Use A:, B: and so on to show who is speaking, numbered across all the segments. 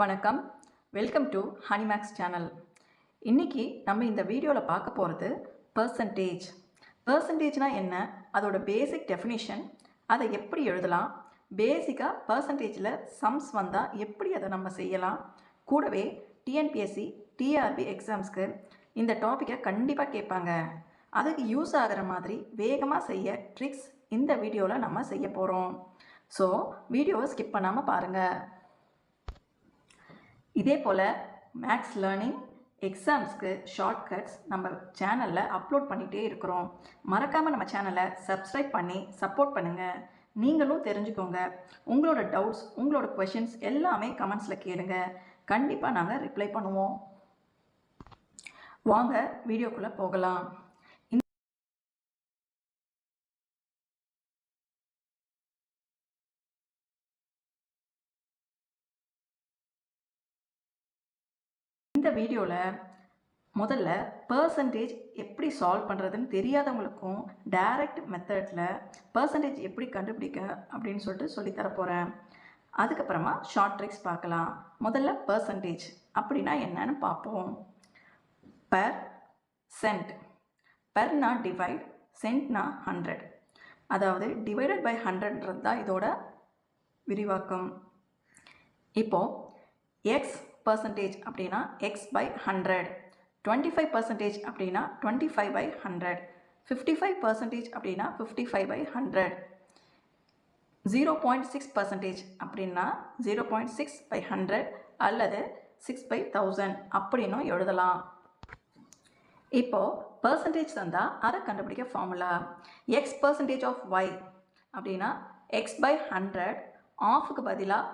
A: வணக்கம். Welcome to ஹனிமேக்ஸ் channel இன்றைக்கி நம்ம இந்த வீடியோவில் பார்க்க போகிறது பர்சன்டேஜ் பர்சன்டேஜ்னால் என்ன? அதோட பேசிக் டெஃபினிஷன் அதை எப்படி எழுதலாம்? பேசிக்காக பர்சன்டேஜில் சம்ஸ் வந்தால் எப்படி அதை நம்ம செய்யலாம்? கூடவே டிஎன்பிஎஸ்சி டிஆர்பி எக்ஸாம்ஸ்க்கு இந்த டாப்பிக்கை கண்டிப்பாக கேட்பாங்க. அதுக்கு யூஸ் ஆகிற மாதிரி வேகமாக செய்ய ட்ரிக்ஸ் இந்த வீடியோவில் நம்ம செய்ய போகிறோம் ஸோ வீடியோவை ஸ்கிப் பண்ணாமல் பாருங்கள் இதே போல் மேக்ஸ் லேர்னிங் எக்ஸாம்ஸ்க்கு ஷார்ட்கட்ஸ் நம்ம சேனலில் அப்லோட் பண்ணிகிட்டே இருக்கிறோம். மறக்காமல் நம்ம சேனலை சப்ஸ்கிரைப் பண்ணி சப்போர்ட் பண்ணுங்கள் நீங்களும் தெரிஞ்சுக்கோங்க. உங்களோட டவுட்ஸ் உங்களோட கொஷின்ஸ் எல்லாமே கமெண்ட்ஸில் கேளுங்க. கண்டிப்பாக நாங்கள் ரிப்ளை பண்ணுவோம். வாங்க வீடியோக்குள்ளே போகலாம். இந்த வீடியோவில் முதல்ல பர்சன்டேஜ் எப்படி சால்வ் பண்ணுறதுன்னு தெரியாதவங்களுக்கும் டைரக்ட் மெத்தடில் பர்சன்டேஜ் எப்படி கண்டுபிடிக்க அப்படின்னு சொல்லிட்டு சொல்லித்தர போகிறேன் அதுக்கப்புறமா ஷார்ட் ட்ரிக்ஸ் பார்க்கலாம். முதல்ல பர்சன்டேஜ் அப்படின்னா என்னன்னு பார்ப்போம். பர் சென்ட் பெர்னா டிவைட் சென்ட்னா ஹண்ட்ரட் அதாவது டிவைடட் பை ஹண்ட்ரட்ன்றது தான் இதோட விரிவாக்கம். இப்போது எக்ஸ் பர்சன்டேஜ் அப்படின்னா X by hundred twenty five percentage அப்படின்னா twenty five by hundred fifty five percentage அப்படின்னா fifty five by hundred zero point six percentage அப்படின்னா zero point six by hundred அல்லது சிக்ஸ் பை தௌசண்ட் அப்படின்னும் எழுதலாம். இப்போது percentage தந்தால் அதை கண்டுபிடிக்க formula X percentage of Y அப்படின்னா எக்ஸ் பை ஹண்ட்ரட் ஆஃபுக்கு பதிலாக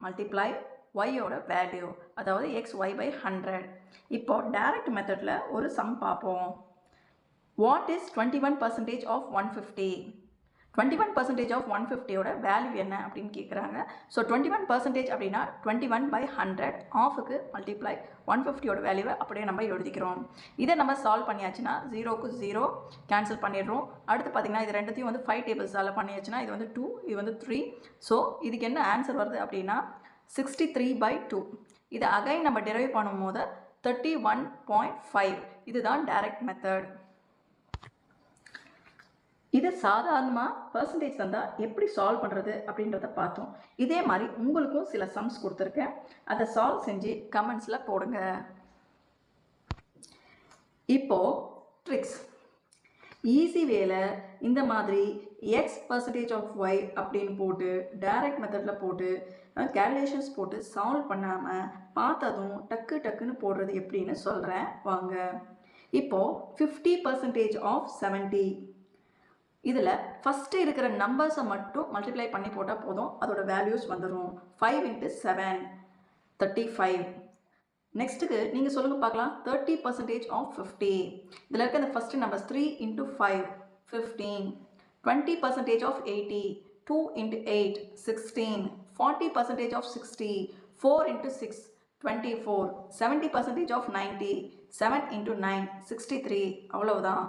A: மல்டிப்ளை ஒய்யோட வேல்யூ அதாவது எக்ஸ் ஒய் பை ஹண்ட்ரட் இப்போது டைரக்ட் மெத்தடில் ஒரு சம் பார்ப்போம். What is twenty one percentage of one fifty twenty one percentage of one ஃபிஃப்டியோட value என்ன அப்படின்னு கேட்குறாங்க ஸோ டுவெண்ட்டி ஒன் பர்சன்டேஜ் அப்படின்னா டுவெண்ட்டி ஒன் பை ஹண்ட்ரட் ஆஃபுக்கு மல்டிப்ளை ஒன் ஃபிஃப்டியோட வேல்யூவை அப்படியே நம்ம எழுதிக்கிறோம். இதை நம்ம சால்வ் பண்ணியாச்சுன்னா ஜீரோக்கு ஜீரோ கேன்சல் பண்ணிடுறோம். அடுத்து பார்த்திங்கன்னா இது ரெண்டுத்தையும் வந்து ஃபைவ் டேபிள்ஸால் பண்ணியாச்சுன்னா இது வந்து டூ இது வந்து த்ரீ ஸோ இதுக்கு என்ன ஆன்சர் வருது அப்படின்னா சிக்ஸ்டி த்ரீ பை டூ இதை அகைன் நம்ம டெரைவ் பண்ணும்போது தேர்ட்டி ஒன் பாயிண்ட் ஃபைவ் இதுதான் டைரக்ட் மெத்தட் இது சாதாரணமாக பர்சன்டேஜ் தந்தால் எப்படி சால்வ் பண்ணுறது அப்படின்றத பார்த்தோம். இதே மாதிரி உங்களுக்கும் சில சம்ஸ் கொடுத்துருக்கேன். அதை சால்வ் செஞ்சு கமெண்ட்ஸில் போடுங்க. இப்போது ட்ரிக்ஸ் ஈஸி வேலை இந்த மாதிரி எக்ஸ் பர்சன்டேஜ் ஆஃப் ஒய் அப்படின்னு போட்டு டைரக்ட் மெத்தடில் போட்டு கேல்குலேஷன்ஸ் போட்டு சால்வ் பண்ணாமல் பார்த்ததும் டக்கு டக்குன்னு போடுறது எப்படின்னு சொல்கிறேன் வாங்க. இப்போது ஃபிஃப்டி பர்சன்டேஜ் ஆஃப் செவன்ட்டி இதில் ஃபஸ்ட்டு இருக்கிற நம்பர்ஸை மட்டும் மல்டிப்ளை பண்ணி போட்டால் போதும் அதோட வேல்யூஸ் வந்துடும் five into seven thirty five நெக்ஸ்ட்டுக்கு நீங்கள் சொல்லுங்கள் பார்க்கலாம். தேர்ட்டி பர்சன்டேஜ் ஆஃப் ஃபிஃப்டி இதில் இருக்க அந்த first numbers three into five fifteen twenty percentage of eighty two into eight sixteen forty percentage of sixty four into six twenty four seventy percentage of ninety seven into nine sixty three அவ்வளவுதான்.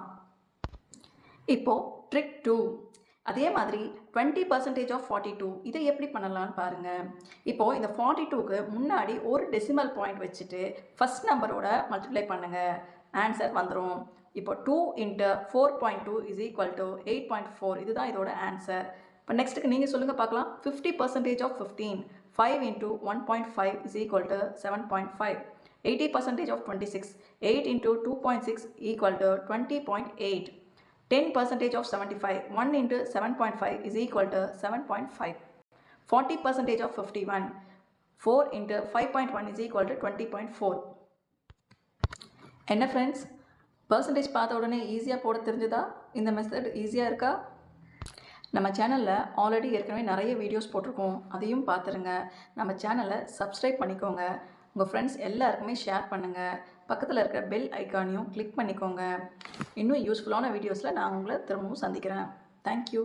A: இப்போது trick two அதே மாதிரி twenty percentage of forty two இதை எப்படி பண்ணலான்னு பாருங்கள் இப்போது இந்த ஃபார்ட்டி டூக்கு முன்னாடி ஒரு டெசிமல் பாயிண்ட் வச்சுட்டு ஃபஸ்ட் நம்பரோட மல்டிப்ளை பண்ணுங்கள் ஆன்சர் வந்துடும் இப்போ two into four point two is equal to eight point four இதுதான் இதோட ஆன்சர் இப்போ நெக்ஸ்ட்டுக்கு நீங்கள் சொல்லுங்கள் பார்க்கலாம். Fifty percentage of fifteen five into one point five is equal to seven point five eighty percentage of twenty six eight into two point six equal to twenty point eight 10 percentage of 75 1 into 7.5 is equal to 7.5 40 percentage of 51 4 into 5.1 is equal to 20.4 என்ன friends percentage பார்த்த உடனே ஈஸியாக போட தெரிஞ்சுதா? இந்த method ஈஸியாக இருக்கா? நம்ம சேனலில் ஆல்ரெடி ஏற்கனவே நிறைய வீடியோஸ் போட்டிருக்கோம். அதையும் பார்த்துருங்க. நம்ம சேனலை சப்ஸ்கிரைப் பண்ணிக்கோங்க. உங்கள் ஃப்ரெண்ட்ஸ் எல்லாருக்குமே ஷேர் பண்ணுங்கள் பக்கத்தில் இருக்கிற பெல் ஐக்கானையும் கிளிக் பண்ணிக்கோங்க. இன்னும் யூஸ்ஃபுல்லான வீடியோஸில் நான் உங்களை திரும்பவும் சந்திக்கிறேன். தேங்க்யூ